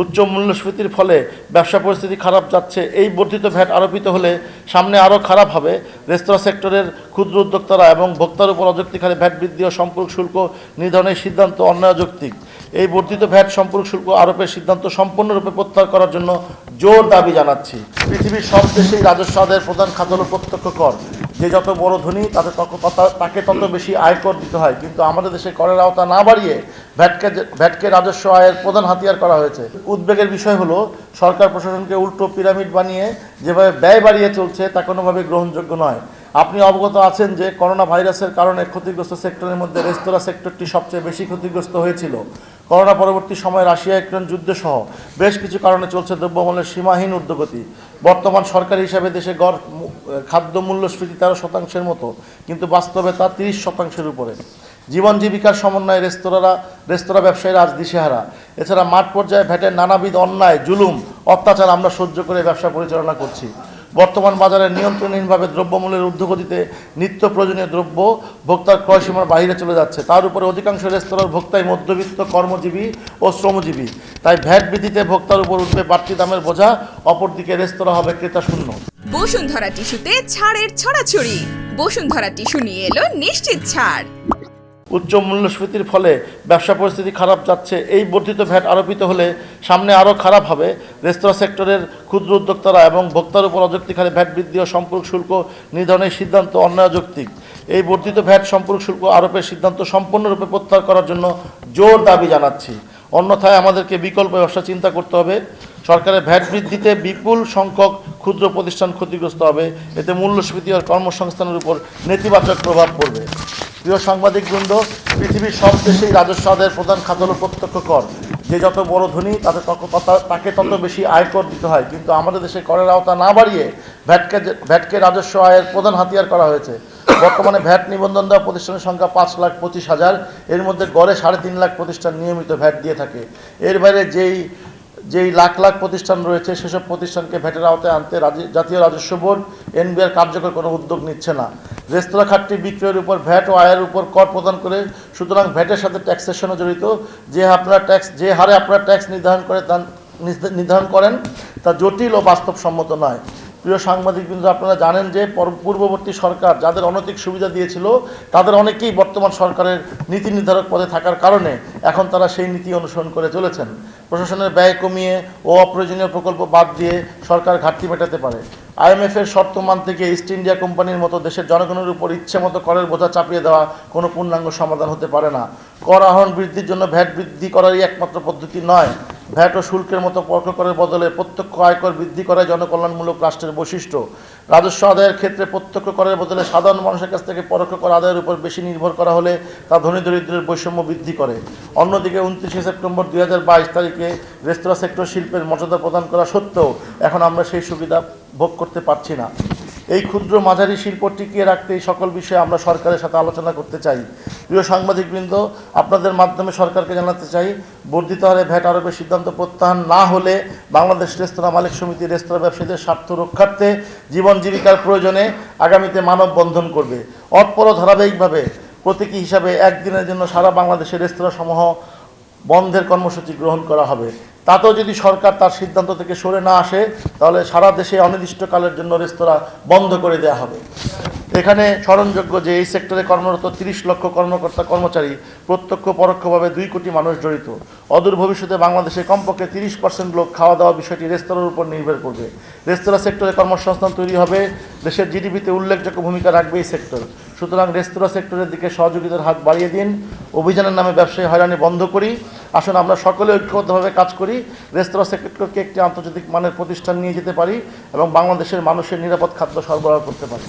উচ্চ মূল্যস্ফীতির ফলে ব্যবসা পরিস্থিতি খারাপ যাচ্ছে। এই বর্ধিত ভ্যাট আরোপিত হলে সামনে আরও খারাপ হবে। রেস্তোরাঁ সেক্টরের ক্ষুদ্র উদ্যোক্তারা এবং ভোক্তার উপর অযৌক্তিক হারে ভ্যাট বৃদ্ধি ও সম্পর্ক শুল্ক নির্ধারণের সিদ্ধান্ত অন্যায় যৌক্তিক। এই বর্ধিত ভ্যাট সম্পর্ক শুল্ক আরোপের সিদ্ধান্ত সম্পূর্ণরূপে প্রত্যাহার করার জন্য জোর দাবি জানাচ্ছি। পৃথিবীর সব দেশেই রাজস্ব আদায়ের প্রধান খাত হল প্রত্যক্ষ কর। যে যত বড় ধনী, তত- তাকে তত বেশি আয়কর দিতে হয়। কিন্তু আমাদের দেশে করের আওতা না বাড়িয়ে ভ্যাটকে ভ্যাটকে রাজস্ব আয়ের প্রধান হাতিয়ার করা হয়েছে। উদ্বেগের বিষয় হলো, সরকার প্রশাসনকে উল্টো পিরামিড বানিয়ে যেভাবে ব্যয় বাড়িয়ে চলছে, তা কোনোভাবে গ্রহণযোগ্য নয়। আপনি অবগত আছেন যে করোনা ভাইরাসের কারণে ক্ষতিগ্রস্ত সেক্টরের মধ্যে রেস্তোরাঁ সেক্টরটি সবচেয়ে বেশি ক্ষতিগ্রস্ত হয়েছিল। করোনা পরবর্তী সময়ে রাশিয়া, ইউক্রেন যুদ্ধ সহ বেশ কিছু কারণে চলছে দ্রব্যমূল্যের সীমাহীন উদ্যোগতি বর্তমান সরকার হিসাবে দেশে গড় খাদ্য মূল্যস্ফীতি তেরো শতাংশের মতো, কিন্তু বাস্তবে তা তিরিশ শতাংশের উপরে। জীবন জীবিকার সমন্বয়ে রেস্তোরাঁরা, রেস্তোরাঁ ব্যবসায়ীরা আজ দিশেহারা। এছাড়া মাঠ পর্যায়ে ভ্যাটের নানাবিধ অন্যায়, জুলুম, অত্যাচার আমরা সহ্য করে ব্যবসা পরিচালনা করছি। বর্তমান বাজারে নিয়ন্ত্রণহীনভাবে দ্রব্যমূল্যের ঊর্ধ্বগতিতে নিত্য প্রয়োজনীয় দ্রব্য ভোক্তার ক্রয়সীমার বাইরে চলে যাচ্ছে। তার উপরে অধিকাংশ রেস্তোরাঁর ভোক্তাই মধ্যবিত্ত, কর্মজীবী ও শ্রমজীবী। তাই ভ্যাট বৃদ্ধিতে ভোক্তার উপর উঠবে বাড়তি দামের বোঝা, অপরদিকে রেস্তোরাঁ হবে ক্রেতা শূন্য। বসুন্ধরা টিস্যুতে ছাড়ের ছড়াছড়ি। বসুন্ধরা টিস্যু নিয়ে এলো নিশ্চিত ছাড়। উচ্চ মূল্যস্ফীতির ফলে ব্যবসা পরিস্থিতি খারাপ যাচ্ছে। এই বর্ধিত ভ্যাট আরোপিত হলে সামনে আরও খারাপ হবে। রেস্তোরাঁ সেক্টরের ক্ষুদ্র উদ্যোক্তারা এবং ভোক্তার উপর অযৌক্তিক হারে ভ্যাট বৃদ্ধি ও সম্পর্ক শুল্ক নির্ধারণের সিদ্ধান্ত অন্যায় যৌক্তিক। এই বর্ধিত ভ্যাট সম্পর্ক শুল্ক আরোপের সিদ্ধান্ত সম্পূর্ণরূপে প্রত্যাহার করার জন্য জোর দাবি জানাচ্ছি। অন্যথায় আমাদেরকে বিকল্প ব্যবসা চিন্তা করতে হবে। সরকারের ভ্যাট বৃদ্ধিতে বিপুল সংখ্যক ক্ষুদ্র প্রতিষ্ঠান ক্ষতিগ্রস্ত হবে। এতে মূল্যস্ফীতি আর কর্মসংস্থানের উপর নেতিবাচক প্রভাব পড়বে। প্রিয় সাংবাদিকবৃন্দ, পৃথিবীর সব দেশেই রাজস্ব আদায়ের প্রধান খাত হল প্রত্যক্ষ কর। যে যত বড় ধনী তাতে তাকে তত বেশি আয়কর দিতে হয়। কিন্তু আমাদের দেশে করের আওতা না বাড়িয়ে ভ্যাটকে ভ্যাটকে রাজস্ব আয়ের প্রধান হাতিয়ার করা হয়েছে। বর্তমানে ভ্যাট নিবন্ধন দেওয়া প্রতিষ্ঠানের সংখ্যা পাঁচ লাখ পঁচিশ হাজার। এর মধ্যে গড়ে সাড়ে তিন লাখ প্রতিষ্ঠান নিয়মিত ভ্যাট দিয়ে থাকে। এর বাইরে যেই যেই লাখ লাখ প্রতিষ্ঠান রয়েছে, সেসব প্রতিষ্ঠানকে ভ্যাটের আওতায় আনতে জাতীয় রাজস্ব বোর্ড, এনবিআর কার্যকর কোনো উদ্যোগ নিচ্ছে না। রেস্তোরাঁ খাতটি বিক্রয়ের উপর ভ্যাট ও আয়ের উপর কর প্রদান করে, সুতরাং ভ্যাটের সাথে ট্যাক্সেশনও জড়িত। যে আপনারা ট্যাক্স, যে হারে আপনারা ট্যাক্স নির্ধারণ করে, তা নির্ধারণ করেন, তা জটিল ও বাস্তবসম্মত নয়। প্রিয় সাংবাদিক বিন্দু আপনারা জানেন যে পর- পূর্ববর্তী সরকার যাদের অনৈতিক সুবিধা দিয়েছিল, তাদের অনেকেই বর্তমান সরকারের নীতি নির্ধারক পদে থাকার কারণে এখন তারা সেই নীতি অনুসরণ করে চলেছেন। প্রশাসনের ব্যয় কমিয়ে ও অপ্রয়োজনীয় প্রকল্প বাদ দিয়ে সরকার ঘাটতি মেটাতে পারে। আইএমএফের শর্ত মানতে গিয়ে ইস্ট ইন্ডিয়া কোম্পানির মতো দেশের জনগণের উপর ইচ্ছে মতো করের বোঝা চাপিয়ে দেওয়া কোনো পূর্ণাঙ্গ সমাধান হতে পারে না। কর আহরণ বৃদ্ধির জন্য ভ্যাট বৃদ্ধি করারই একমাত্র পদ্ধতি নয়। ভ্যাট ও শুল্কের মতো পরোক্ষ করের বদলে প্রত্যক্ষ আয়কর বৃদ্ধি করায় জনকল্যাণমূলক রাষ্ট্রের বৈশিষ্ট্য। রাজস্ব আদায়ের ক্ষেত্রে প্রত্যক্ষ করের বদলে সাধারণ মানুষের কাছ থেকে পরোক্ষ কর আদায়ের উপর বেশি নির্ভর করা হলে তা ধনী দরিদ্রের বৈষম্য বৃদ্ধি করে। অন্যদিকে উনত্রিশে সেপ্টেম্বর দুই হাজার বাইশ তারিখে রেস্তোরাঁ সেক্টর শিল্পের মর্যাদা প্রদান করা সত্ত্বেও এখন আমরা সেই সুবিধা ভোগ করতে পারছি না। এই ক্ষুদ্র মাঝারি শিল্প টিকিয়ে রাখতে এই সকল বিষয়ে আমরা সরকারের সাথে আলোচনা করতে চাই। প্রিয় সাংবাদিকবৃন্দ, আপনাদের মাধ্যমে সরকারকে জানাতে চাই, বর্ধিত হারে ভ্যাট আরোপের সিদ্ধান্ত প্রত্যাহার না হলে বাংলাদেশ রেস্তোরাঁ মালিক সমিতি রেস্তোরাঁ ব্যবসায়ীদের স্বার্থ রক্ষার্থে জীবন জীবিকার প্রয়োজনে আগামীতে মানববন্ধন করবে। অতপর ধারাবাহিকভাবে প্রতীকী হিসাবে একদিনের জন্য সারা বাংলাদেশের রেস্তোরাঁ সমূহ বন্ধের কর্মসূচি গ্রহণ করা হবে। তাতেও যদি সরকার তার সিদ্ধান্ত থেকে সরে না আসে, তাহলে সারা দেশে অনির্দিষ্টকালের জন্য রেস্তোরাঁ বন্ধ করে দেওয়া হবে। এখানে স্মরণযোগ্য যে এই সেক্টরে কর্মরত তিরিশ লক্ষ কর্মকর্তা কর্মচারী প্রত্যক্ষ পরোক্ষভাবে দুই কোটি মানুষ জড়িত। অদূর ভবিষ্যতে বাংলাদেশে কমপক্ষে তিরিশ পার্সেন্ট লোক খাওয়া দাওয়া বিষয়টি রেস্তোরাঁর উপর নির্ভর করবে। রেস্তোরাঁ সেক্টরে কর্মসংস্থান তৈরি হবে, দেশের জিডিপিতে উল্লেখযোগ্য ভূমিকা রাখবে এই সেক্টর। সুতরাং রেস্তোরাঁ সেক্টরের দিকে সহযোগিতার হাত বাড়িয়ে দিন। অভিযানের নামে ব্যবসায়ী হয়রানি বন্ধ করি। আসুন, আমরা সকলে ঐক্যবদ্ধভাবে কাজ করি। রেস্তোরাঁ সেক্টরকে একটি আন্তর্জাতিক মানের প্রতিষ্ঠান নিয়ে যেতে পারি এবং বাংলাদেশের মানুষের নিরাপদ খাদ্য সরবরাহ করতে পারি।